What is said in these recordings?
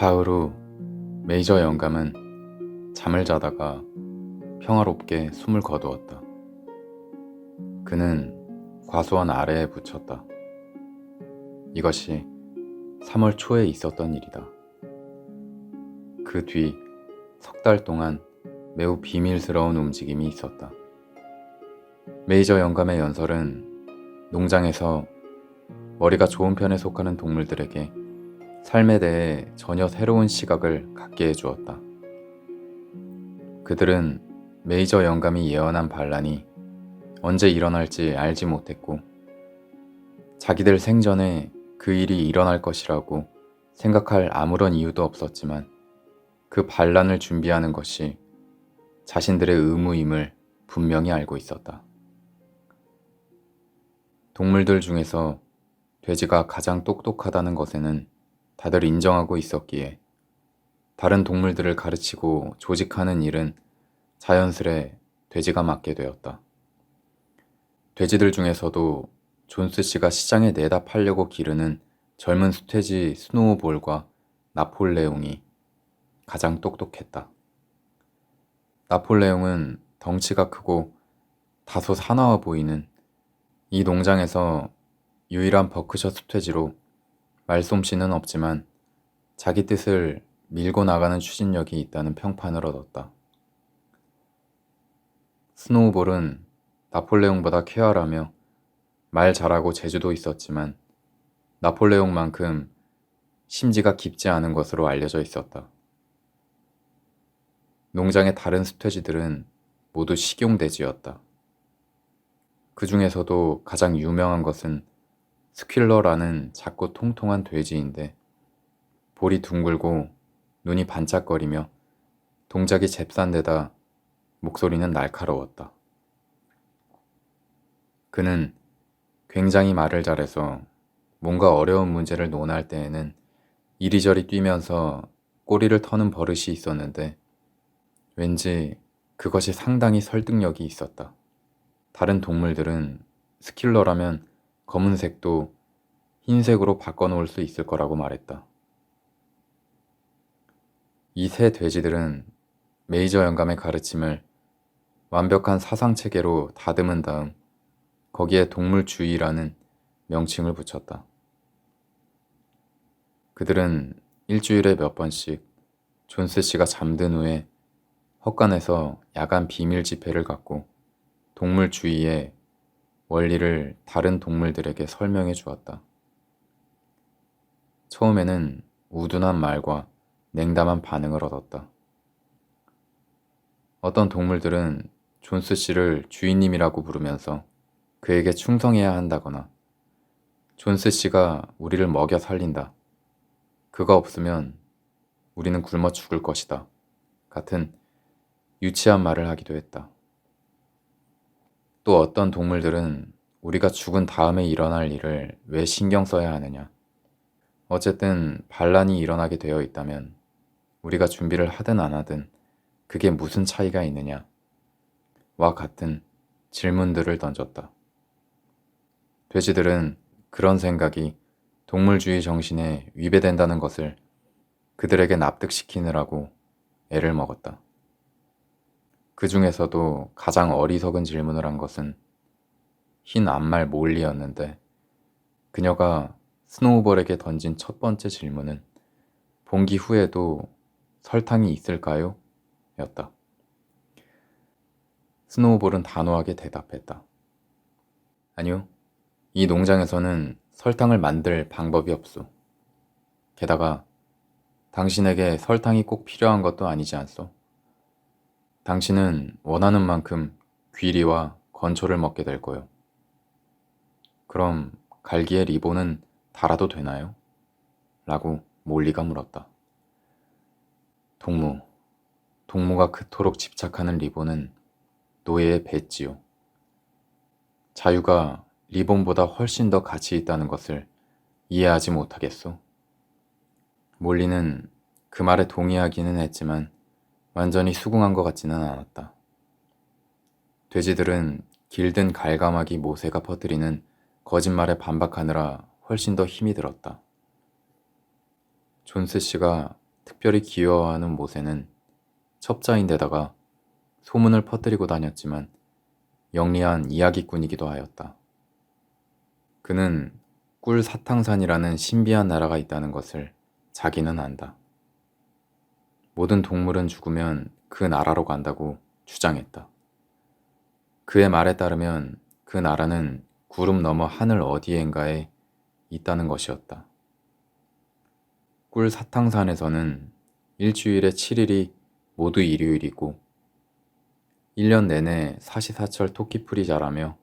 사흘 후 메이저 영감은 잠을 자다가 평화롭게 숨을 거두었다. 그는 과수원 아래에 붙였다. 이것이 3월 초에 있었던 일이다. 그 뒤 석 달 동안 매우 비밀스러운 움직임이 있었다. 메이저 영감의 연설은 농장에서 머리가 좋은 편에 속하는 동물들에게 삶에 대해 전혀 새로운 시각을 갖게 해주었다. 그들은 메이저 영감이 예언한 반란이 언제 일어날지 알지 못했고, 자기들 생전에 그 일이 일어날 것이라고 생각할 아무런 이유도 없었지만, 그 반란을 준비하는 것이 자신들의 의무임을 분명히 알고 있었다. 동물들 중에서 돼지가 가장 똑똑하다는 것에는 다들 인정하고 있었기에 다른 동물들을 가르치고 조직하는 일은 자연스레 돼지가 맡게 되었다. 돼지들 중에서도 존스 씨가 시장에 내다 팔려고 기르는 젊은 수태지 스노우볼과 나폴레옹이 가장 똑똑했다. 나폴레옹은 덩치가 크고 다소 사나워 보이는 이 농장에서 유일한 버크셔 수퇴지로 말솜씨는 없지만 자기 뜻을 밀고 나가는 추진력이 있다는 평판을 얻었다. 스노우볼은 나폴레옹보다 쾌활하며 말 잘하고 재주도 있었지만 나폴레옹만큼 심지가 깊지 않은 것으로 알려져 있었다. 농장의 다른 수퇴지들은 모두 식용돼지였다. 그 중에서도 가장 유명한 것은 스퀼러라는 작고 통통한 돼지인데 볼이 둥글고 눈이 반짝거리며 동작이 잽싼데다 목소리는 날카로웠다. 그는 굉장히 말을 잘해서 뭔가 어려운 문제를 논할 때에는 이리저리 뛰면서 꼬리를 터는 버릇이 있었는데 왠지 그것이 상당히 설득력이 있었다. 다른 동물들은 스킬러라면 검은색도 흰색으로 바꿔놓을 수 있을 거라고 말했다. 이 세 돼지들은 메이저 영감의 가르침을 완벽한 사상 체계로 다듬은 다음 거기에 동물주의라는 명칭을 붙였다. 그들은 일주일에 몇 번씩 존스 씨가 잠든 후에 헛간에서 야간 비밀 집회를 갖고 동물주의의 원리를 다른 동물들에게 설명해 주었다. 처음에는 우둔한 말과 냉담한 반응을 얻었다. 어떤 동물들은 존스 씨를 주인님이라고 부르면서 그에게 충성해야 한다거나 존스 씨가 우리를 먹여 살린다. 그가 없으면 우리는 굶어 죽을 것이다. 같은 유치한 말을 하기도 했다. 또 어떤 동물들은 우리가 죽은 다음에 일어날 일을 왜 신경 써야 하느냐. 어쨌든 반란이 일어나게 되어 있다면 우리가 준비를 하든 안 하든 그게 무슨 차이가 있느냐. 와 같은 질문들을 던졌다. 돼지들은 그런 생각이 동물주의 정신에 위배된다는 것을 그들에게 납득시키느라고 애를 먹었다. 그 중에서도 가장 어리석은 질문을 한 것은 흰 암말 몰리였는데 그녀가 스노우볼에게 던진 첫 번째 질문은 봉기 후에도 설탕이 있을까요? 였다. 스노우볼은 단호하게 대답했다. 아니요. 이 농장에서는 설탕을 만들 방법이 없소. 게다가 당신에게 설탕이 꼭 필요한 것도 아니지 않소? 당신은 원하는 만큼 귀리와 건초를 먹게 될 거요. 그럼 갈기의 리본은 달아도 되나요? 라고 몰리가 물었다. 동무, 동무가 그토록 집착하는 리본은 노예의 배지요. 자유가 리본보다 훨씬 더 가치 있다는 것을 이해하지 못하겠소. 몰리는 그 말에 동의하기는 했지만 완전히 수긍한 것 같지는 않았다. 돼지들은 길든 갈가마기 모세가 퍼뜨리는 거짓말에 반박하느라 훨씬 더 힘이 들었다. 존스 씨가 특별히 귀여워하는 모세는 첩자인데다가 소문을 퍼뜨리고 다녔지만 영리한 이야기꾼이기도 하였다. 그는 꿀 사탕산이라는 신비한 나라가 있다는 것을 자기는 안다. 모든 동물은 죽으면 그 나라로 간다고 주장했다. 그의 말에 따르면 그 나라는 구름 너머 하늘 어디엔가에 있다는 것이었다. 꿀 사탕산에서는 일주일에 7일이 모두 일요일이고 1년 내내 사시사철 토끼풀이 자라며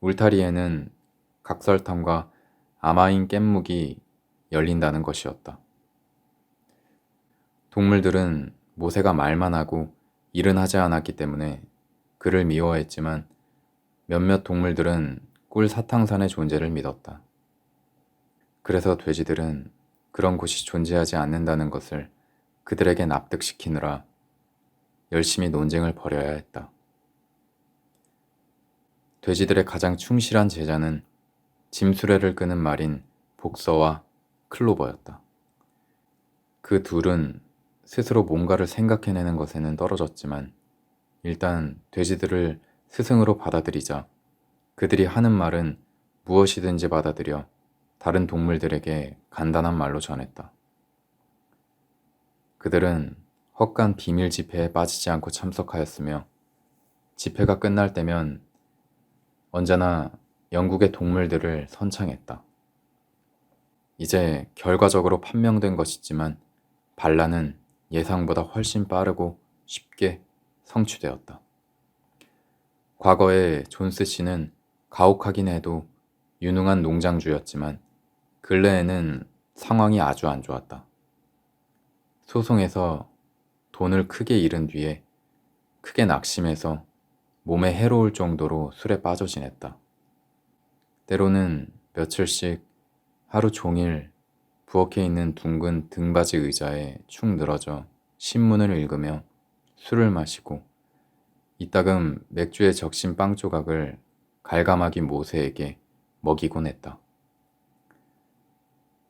울타리에는 각설탕과 아마인 깻묵이 열린다는 것이었다. 동물들은 모세가 말만 하고 일은 하지 않았기 때문에 그를 미워했지만 몇몇 동물들은 꿀 사탕산의 존재를 믿었다. 그래서 돼지들은 그런 곳이 존재하지 않는다는 것을 그들에게 납득시키느라 열심히 논쟁을 벌여야 했다. 돼지들의 가장 충실한 제자는 짐수레를 끄는 말인 복서와 클로버였다. 그 둘은 스스로 뭔가를 생각해내는 것에는 떨어졌지만 일단 돼지들을 스승으로 받아들이자 그들이 하는 말은 무엇이든지 받아들여 다른 동물들에게 간단한 말로 전했다. 그들은 헛간 비밀 집회에 빠지지 않고 참석하였으며 집회가 끝날 때면 언제나 영국의 동물들을 선창했다. 이제 결과적으로 판명된 것이지만 반란은 예상보다 훨씬 빠르고 쉽게 성취되었다. 과거에 존스 씨는 가혹하긴 해도 유능한 농장주였지만 근래에는 상황이 아주 안 좋았다. 소송에서 돈을 크게 잃은 뒤에 크게 낙심해서 몸에 해로울 정도로 술에 빠져 지냈다. 때로는 며칠씩 하루 종일 부엌에 있는 둥근 등받이 의자에 축 늘어져 신문을 읽으며 술을 마시고 이따금 맥주에 적신 빵 조각을 갈가마기 모세에게 먹이곤 했다.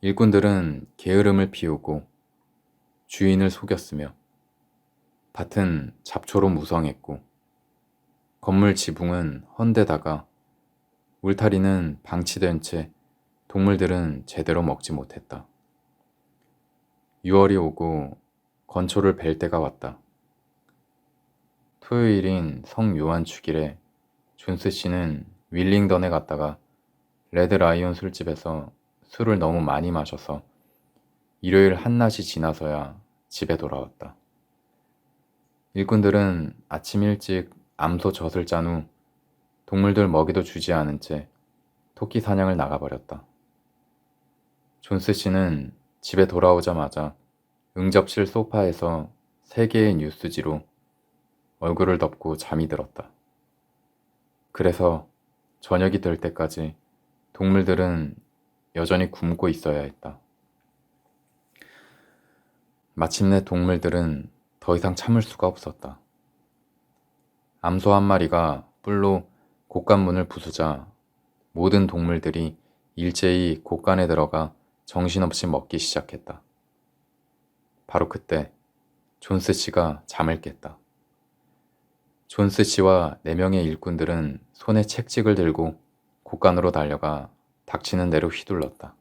일꾼들은 게으름을 피우고 주인을 속였으며 밭은 잡초로 무성했고 건물 지붕은 헌데다가 울타리는 방치된 채 동물들은 제대로 먹지 못했다. 6월이 오고 건초를 벨 때가 왔다. 토요일인 성요한 축일에 존스 씨는 윌링던에 갔다가 레드 라이온 술집에서 술을 너무 많이 마셔서 일요일 한낮이 지나서야 집에 돌아왔다. 일꾼들은 아침 일찍 암소 젖을 짠 후 동물들 먹이도 주지 않은 채 토끼 사냥을 나가버렸다. 존스 씨는 집에 돌아오자마자 응접실 소파에서 세 개의 뉴스지로 얼굴을 덮고 잠이 들었다. 그래서 저녁이 될 때까지 동물들은 여전히 굶고 있어야 했다. 마침내 동물들은 더 이상 참을 수가 없었다. 암소 한 마리가 뿔로 곡간문을 부수자 모든 동물들이 일제히 곡간에 들어가 정신없이 먹기 시작했다. 바로 그때 존스 씨가 잠을 깼다. 존스 씨와 네 명의 일꾼들은 손에 책찍을 들고 곡간으로 달려가 닥치는 대로 휘둘렀다.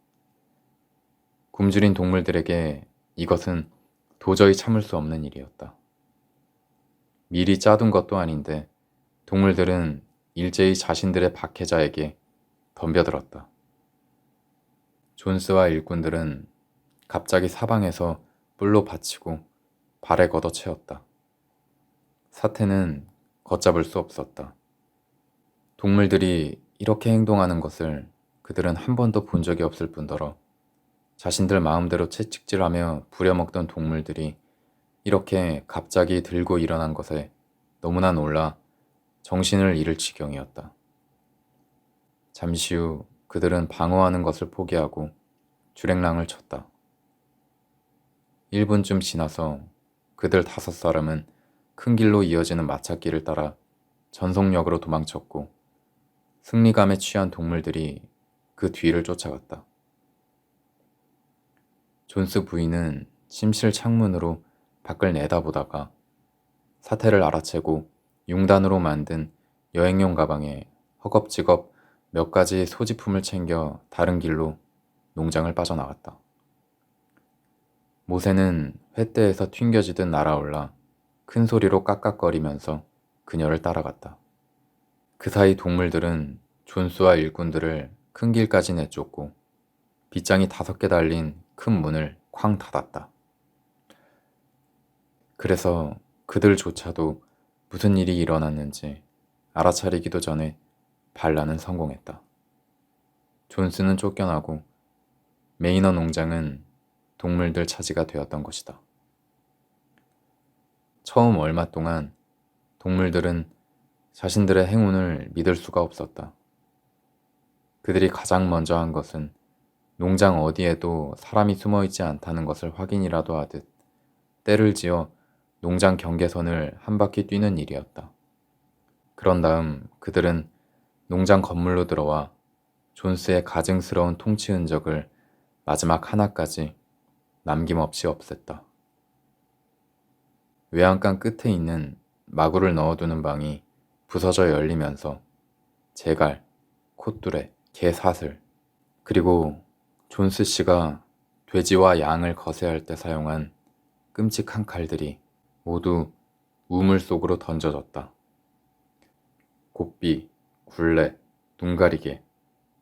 굶주린 동물들에게 이것은 도저히 참을 수 없는 일이었다. 미리 짜둔 것도 아닌데 동물들은 일제히 자신들의 박해자에게 덤벼들었다. 존스와 일꾼들은 갑자기 사방에서 뿔로 받치고 발에 걷어 채웠다. 사태는 걷잡을 수 없었다. 동물들이 이렇게 행동하는 것을 그들은 한 번도 본 적이 없을 뿐더러 자신들 마음대로 채찍질하며 부려먹던 동물들이 이렇게 갑자기 들고 일어난 것에 너무나 놀라 정신을 잃을 지경이었다. 잠시 후 그들은 방어하는 것을 포기하고 주랭랑을 쳤다. 1분쯤 지나서 그들 다섯 사람은 큰 길로 이어지는 마차길을 따라 전속력으로 도망쳤고 승리감에 취한 동물들이 그 뒤를 쫓아갔다. 존스 부인은 침실 창문으로 밖을 내다보다가 사태를 알아채고 융단으로 만든 여행용 가방에 허겁지겁 몇 가지 소지품을 챙겨 다른 길로 농장을 빠져나갔다. 모세는 횃대에서 튕겨지듯 날아올라 큰 소리로 깍깍거리면서 그녀를 따라갔다. 그 사이 동물들은 존수와 일꾼들을 큰 길까지 내쫓고 빗장이 다섯 개 달린 큰 문을 쾅 닫았다. 그래서 그들조차도 무슨 일이 일어났는지 알아차리기도 전에 반란은 성공했다. 존스는 쫓겨나고 메이너 농장은 동물들 차지가 되었던 것이다. 처음 얼마 동안 동물들은 자신들의 행운을 믿을 수가 없었다. 그들이 가장 먼저 한 것은 농장 어디에도 사람이 숨어 있지 않다는 것을 확인이라도 하듯 때를 지어 농장 경계선을 한 바퀴 뛰는 일이었다. 그런 다음 그들은 농장 건물로 들어와 존스의 가증스러운 통치 흔적을 마지막 하나까지 남김없이 없앴다. 외양간 끝에 있는 마구를 넣어두는 방이 부서져 열리면서 제갈, 콧뚜레, 개사슬, 그리고 존스 씨가 돼지와 양을 거세할 때 사용한 끔찍한 칼들이 모두 우물 속으로 던져졌다. 곱비, 굴레, 눈가리개,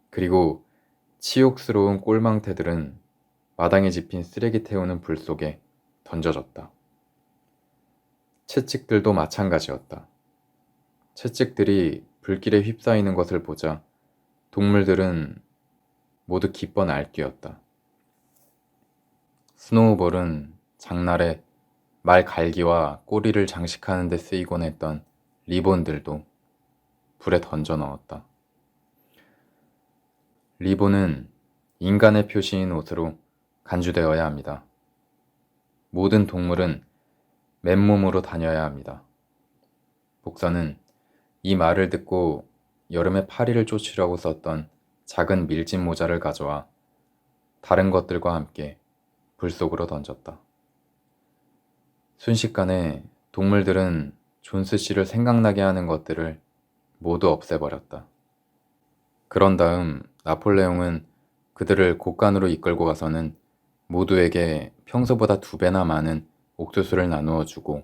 그리고 치욕스러운 꼴망태들은 마당에 집힌 쓰레기 태우는 불 속에 던져졌다. 채찍들도 마찬가지였다. 채찍들이 불길에 휩싸이는 것을 보자 동물들은 모두 기뻐 날뛰었다. 스노우볼은 장날에 말 갈기와 꼬리를 장식하는 데 쓰이곤 했던 리본들도 불에 던져 넣었다. 리본은 인간의 표시인 옷으로 간주되어야 합니다. 모든 동물은 맨몸으로 다녀야 합니다. 복사는 이 말을 듣고 여름에 파리를 쫓으려고 썼던 작은 밀짚 모자를 가져와 다른 것들과 함께 불 속으로 던졌다. 순식간에 동물들은 존스 씨를 생각나게 하는 것들을 모두 없애버렸다. 그런 다음 나폴레옹은 그들을 곳간으로 이끌고 가서는 모두에게 평소보다 두 배나 많은 옥수수를 나누어 주고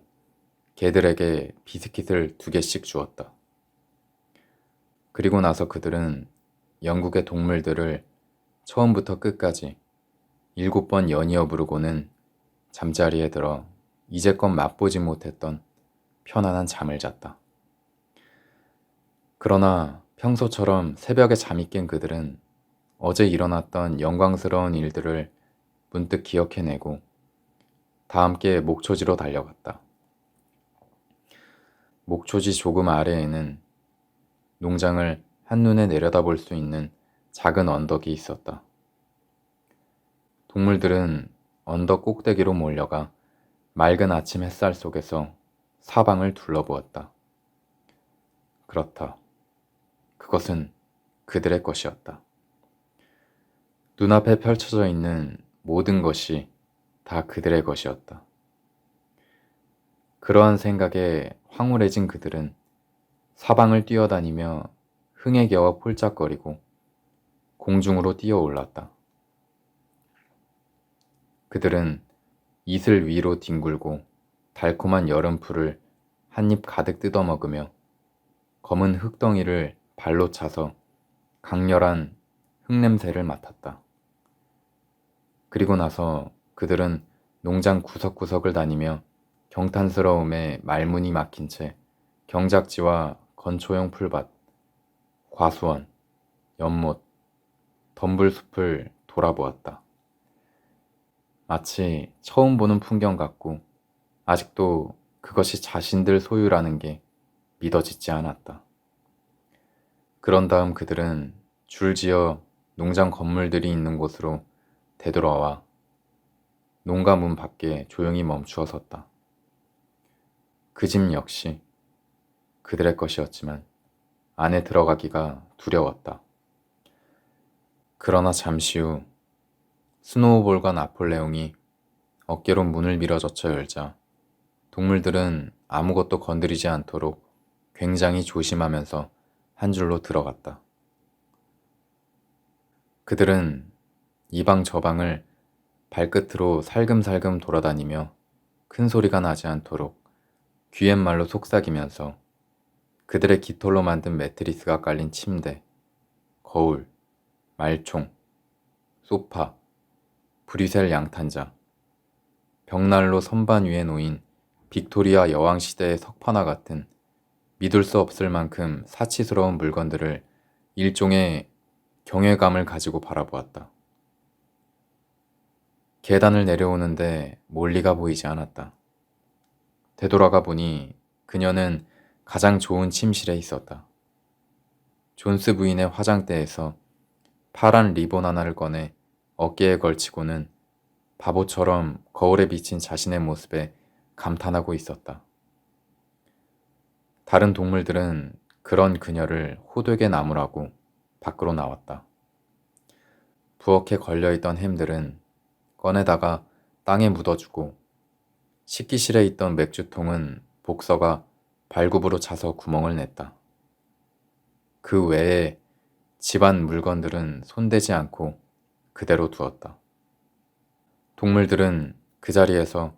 개들에게 비스킷을 두 개씩 주었다. 그리고 나서 그들은 영국의 동물들을 처음부터 끝까지 일곱 번 연이어 부르고는 잠자리에 들어 이제껏 맛보지 못했던 편안한 잠을 잤다. 그러나 평소처럼 새벽에 잠이 깬 그들은 어제 일어났던 영광스러운 일들을 문득 기억해내고 다 함께 목초지로 달려갔다. 목초지 조금 아래에는 농장을 한눈에 내려다볼 수 있는 작은 언덕이 있었다. 동물들은 언덕 꼭대기로 몰려가 맑은 아침 햇살 속에서 사방을 둘러보았다. 그렇다. 그것은 그들의 것이었다. 눈앞에 펼쳐져 있는 모든 것이 다 그들의 것이었다. 그러한 생각에 황홀해진 그들은 사방을 뛰어다니며 흥에 겨워 폴짝거리고 공중으로 뛰어올랐다. 그들은 이슬 위로 뒹굴고 달콤한 여름풀을 한 입 가득 뜯어먹으며 검은 흙덩이를 발로 차서 강렬한 흙냄새를 맡았다. 그리고 나서 그들은 농장 구석구석을 다니며 경탄스러움에 말문이 막힌 채 경작지와 건초용 풀밭, 과수원, 연못, 덤불숲을 돌아보았다. 마치 처음 보는 풍경 같고 아직도 그것이 자신들 소유라는 게 믿어지지 않았다. 그런 다음 그들은 줄지어 농장 건물들이 있는 곳으로 되돌아와 농가 문 밖에 조용히 멈추어 섰다. 그 집 역시 그들의 것이었지만 안에 들어가기가 두려웠다. 그러나 잠시 후 스노우볼과 나폴레옹이 어깨로 문을 밀어젖혀 열자 동물들은 아무것도 건드리지 않도록 굉장히 조심하면서 한 줄로 들어갔다. 그들은 이 방 저 방을 발끝으로 살금살금 돌아다니며 큰 소리가 나지 않도록 귀갯말로 속삭이면서 그들의 깃털로 만든 매트리스가 깔린 침대, 거울, 말총, 소파, 브리셀 양탄자, 벽난로 선반 위에 놓인 빅토리아 여왕 시대의 석판화 같은 믿을 수 없을 만큼 사치스러운 물건들을 일종의 경외감을 가지고 바라보았다. 계단을 내려오는데 몰리가 보이지 않았다. 되돌아가 보니 그녀는 가장 좋은 침실에 있었다. 존스 부인의 화장대에서 파란 리본 하나를 꺼내 어깨에 걸치고는 바보처럼 거울에 비친 자신의 모습에 감탄하고 있었다. 다른 동물들은 그런 그녀를 호되게 나무라고 밖으로 나왔다. 부엌에 걸려있던 햄들은 꺼내다가 땅에 묻어주고 식기실에 있던 맥주통은 복서가 발굽으로 차서 구멍을 냈다. 그 외에 집안 물건들은 손대지 않고 그대로 두었다. 동물들은 그 자리에서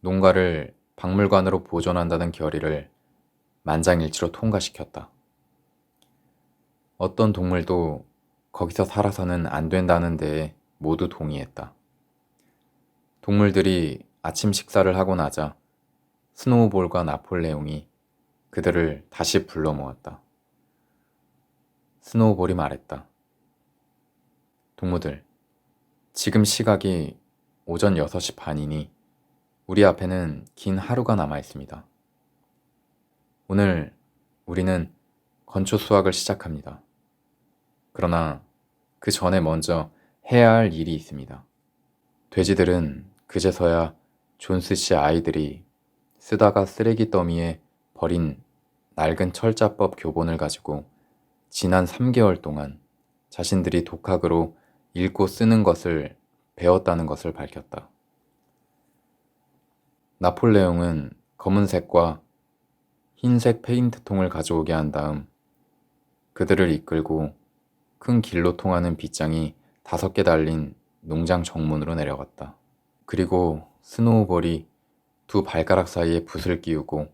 농가를 박물관으로 보존한다는 결의를 만장일치로 통과시켰다. 어떤 동물도 거기서 살아서는 안 된다는 데에 모두 동의했다. 동물들이 아침 식사를 하고 나자 스노우볼과 나폴레옹이 그들을 다시 불러 모았다. 스노우볼이 말했다. 동무들, 지금 시각이 오전 6시 반이니 우리 앞에는 긴 하루가 남아 있습니다. 오늘 우리는 건초 수확을 시작합니다. 그러나 그 전에 먼저 해야 할 일이 있습니다. 돼지들은 그제서야 존스 씨 아이들이 쓰다가 쓰레기 더미에 버린 낡은 철자법 교본을 가지고 지난 3개월 동안 자신들이 독학으로 읽고 쓰는 것을 배웠다는 것을 밝혔다. 나폴레옹은 검은색과 흰색 페인트통을 가져오게 한 다음 그들을 이끌고 큰 길로 통하는 빗장이 다섯 개 달린 농장 정문으로 내려갔다. 그리고 스노우볼이 두 발가락 사이에 붓을 끼우고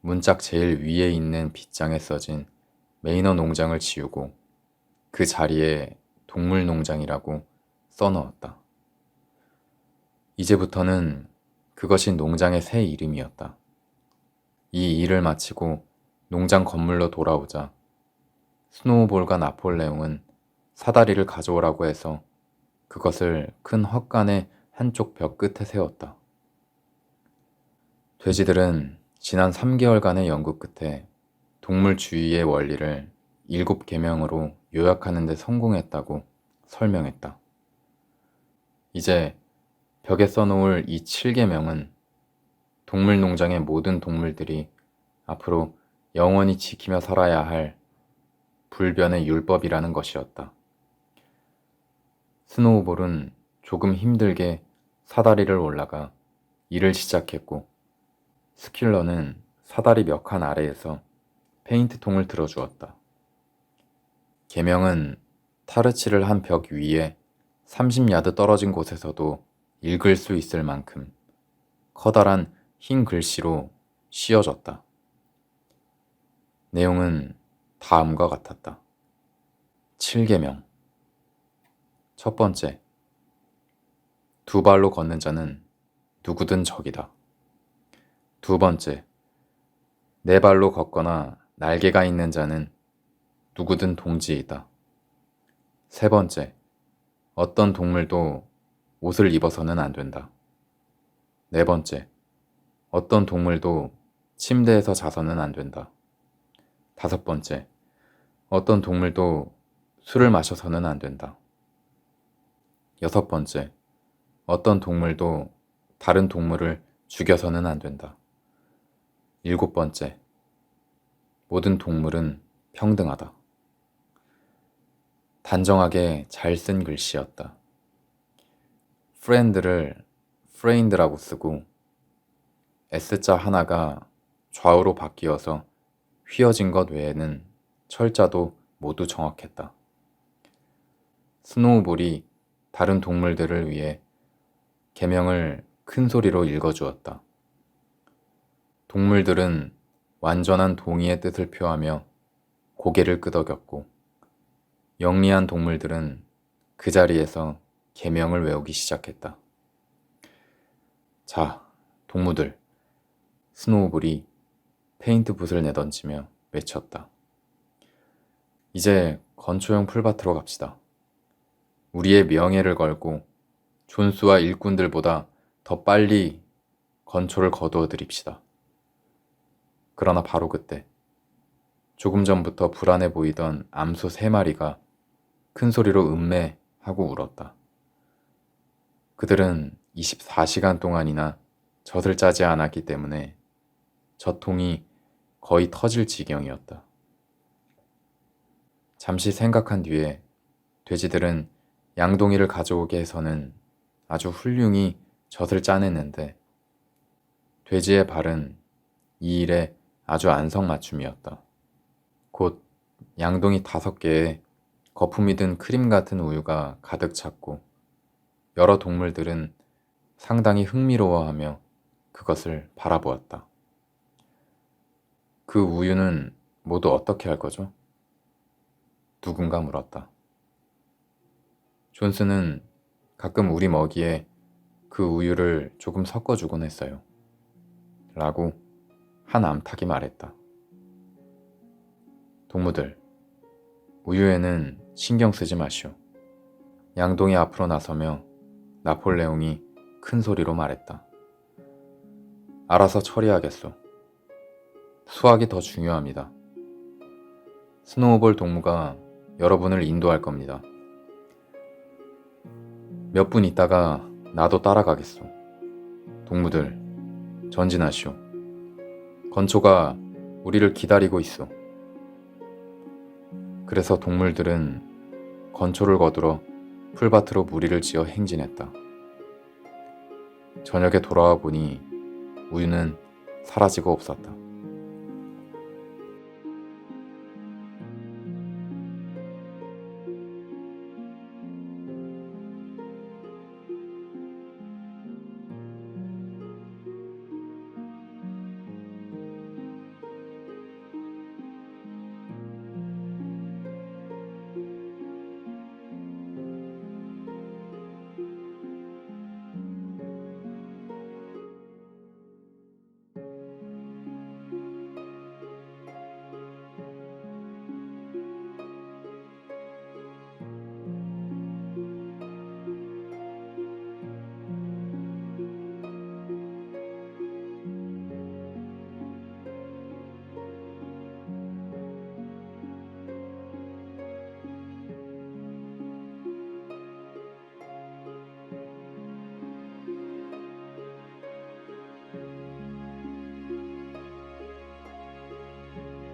문짝 제일 위에 있는 빗장에 써진 메이너 농장을 지우고 그 자리에 동물 농장이라고 써넣었다. 이제부터는 그것이 농장의 새 이름이었다. 이 일을 마치고 농장 건물로 돌아오자 스노우볼과 나폴레옹은 사다리를 가져오라고 해서 그것을 큰 헛간의 한쪽 벽 끝에 세웠다. 돼지들은 지난 3개월간의 연구 끝에 동물 주의의 원리를 일곱 계명으로 요약하는 데 성공했다고 설명했다. 이제 벽에 써놓을 이 7계명은 동물농장의 모든 동물들이 앞으로 영원히 지키며 살아야 할 불변의 율법이라는 것이었다. 스노우볼은 조금 힘들게 사다리를 올라가 일을 시작했고 스킬러는 사다리 몇 칸 아래에서 페인트통을 들어주었다. 계명은 타르치를 한 벽 위에 30야드 떨어진 곳에서도 읽을 수 있을 만큼 커다란 흰 글씨로 씌어졌다. 내용은 다음과 같았다. 7계명 첫 번째 두 발로 걷는 자는 누구든 적이다. 두 번째 네 발로 걷거나 날개가 있는 자는 누구든 동지이다. 세 번째 어떤 동물도 옷을 입어서는 안 된다. 네 번째, 어떤 동물도 침대에서 자서는 안 된다. 다섯 번째, 어떤 동물도 술을 마셔서는 안 된다. 여섯 번째, 어떤 동물도 다른 동물을 죽여서는 안 된다. 일곱 번째, 모든 동물은 평등하다. 단정하게 잘 쓴 글씨였다. 프렌드를 프레인드라고 쓰고 S자 하나가 좌우로 바뀌어서 휘어진 것 외에는 철자도 모두 정확했다. 스노우볼이 다른 동물들을 위해 계명을 큰 소리로 읽어주었다. 동물들은 완전한 동의의 뜻을 표하며 고개를 끄덕였고 영리한 동물들은 그 자리에서 계명을 외우기 시작했다. 자, 동무들. 스노우볼이 페인트 붓을 내던지며 외쳤다. 이제 건초용 풀밭으로 갑시다. 우리의 명예를 걸고 존스와 일꾼들보다 더 빨리 건초를 거두어 드립시다. 그러나 바로 그때 조금 전부터 불안해 보이던 암소 세 마리가 큰 소리로 음메 하고 울었다. 그들은 24시간 동안이나 젖을 짜지 않았기 때문에 젖통이 거의 터질 지경이었다. 잠시 생각한 뒤에 돼지들은 양동이를 가져오게 해서는 아주 훌륭히 젖을 짜냈는데 돼지의 발은 이 일에 아주 안성맞춤이었다. 곧 양동이 다섯 개에 거품이 든 크림 같은 우유가 가득 찼고 여러 동물들은 상당히 흥미로워하며 그것을 바라보았다. 그 우유는 모두 어떻게 할 거죠? 누군가 물었다. 존스는 가끔 우리 먹이에 그 우유를 조금 섞어주곤 했어요. 라고 한 암탉이 말했다. 동무들, 우유에는 신경 쓰지 마시오. 양동이 앞으로 나서며 나폴레옹이 큰 소리로 말했다. 알아서 처리하겠소. 수학이 더 중요합니다. 스노우볼 동무가 여러분을 인도할 겁니다. 몇 분 있다가 나도 따라가겠소. 동무들, 전진하시오. 건초가 우리를 기다리고 있어. 그래서 동물들은 건초를 거두러 풀밭으로 무리를 지어 행진했다. 저녁에 돌아와 보니 우유는 사라지고 없었다.